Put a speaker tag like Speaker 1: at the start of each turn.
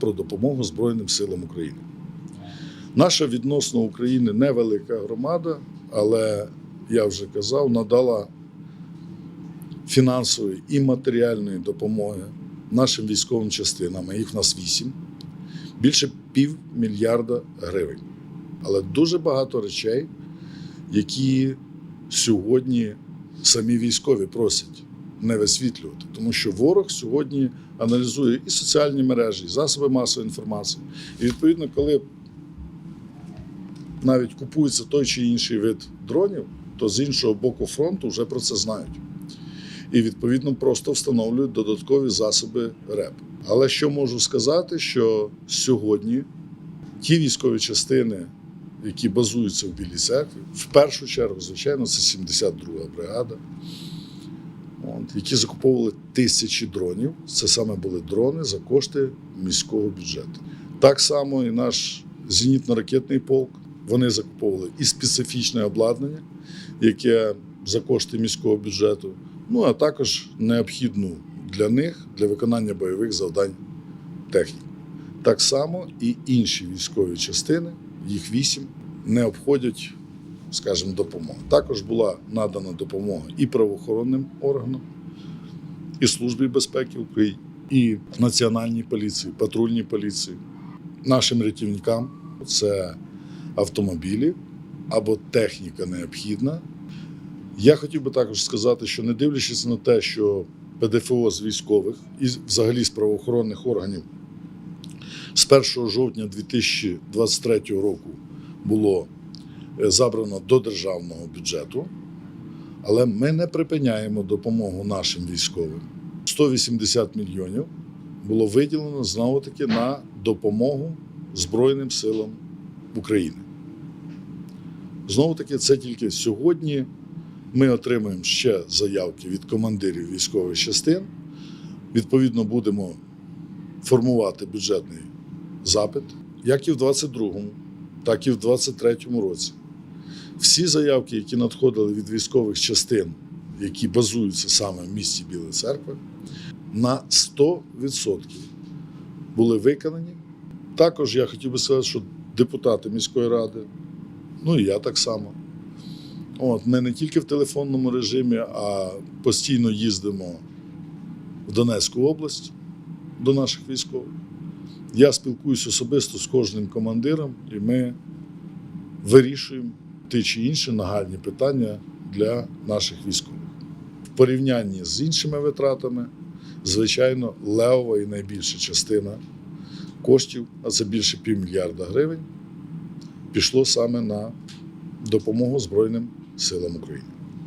Speaker 1: про допомогу Збройним силам України. Наша відносно України невелика громада, але я вже казав, надала фінансової і матеріальної допомоги нашим військовим частинам, їх в нас вісім, більше півмільярда гривень. Але дуже багато речей, які сьогодні самі військові просять не висвітлювати, тому що ворог сьогодні аналізує і соціальні мережі, і засоби масової інформації. І відповідно, коли навіть купується той чи інший вид дронів, то з іншого боку фронту вже про це знають. І відповідно просто встановлюють додаткові засоби РЕП. Але що можу сказати, що сьогодні ті військові частини, які базуються в Білій церкві, в першу чергу, звичайно, це 72-га бригада, от, які закуповували тисячі дронів. Це саме були дрони за кошти міського бюджету. Так само і наш зенітно-ракетний полк. Вони закуповували і специфічне обладнання, яке за кошти міського бюджету, ну а також необхідну для них для виконання бойових завдань техніку. Так само і інші військові частини, їх вісім, не обходять, скажімо, допомогу. Також була надана допомога і правоохоронним органам, і Службі безпеки України, і Національній поліції, патрульній поліції, нашим рятівникам. Це автомобілі або техніка необхідна. Я хотів би також сказати, що не дивлячись на те, що ПДФО з військових і взагалі з правоохоронних органів з 1 жовтня 2023 року було забрано до державного бюджету, але ми не припиняємо допомогу нашим військовим. 180 мільйонів було виділено знову таки на допомогу Збройним силам України. Знову таки, це тільки сьогодні ми отримуємо ще заявки від командирів військових частин. Відповідно, будемо формувати бюджетний запит, як і в 22-му, так і в 23-му році. Всі заявки, які надходили від військових частин, які базуються саме в місті Біла Церква, на 100% були виконані. Також я хотів би сказати, що депутати міської ради, ну і я так само. От, ми не тільки в телефонному режимі, а постійно їздимо в Донецьку область до наших військових. Я спілкуюся особисто з кожним командиром, і ми вирішуємо ті чи інші нагальні питання для наших військових. В порівнянні з іншими витратами, звичайно, левова і найбільша частина коштів, а це більше півмільярда гривень, пішло саме на допомогу Збройним силам України.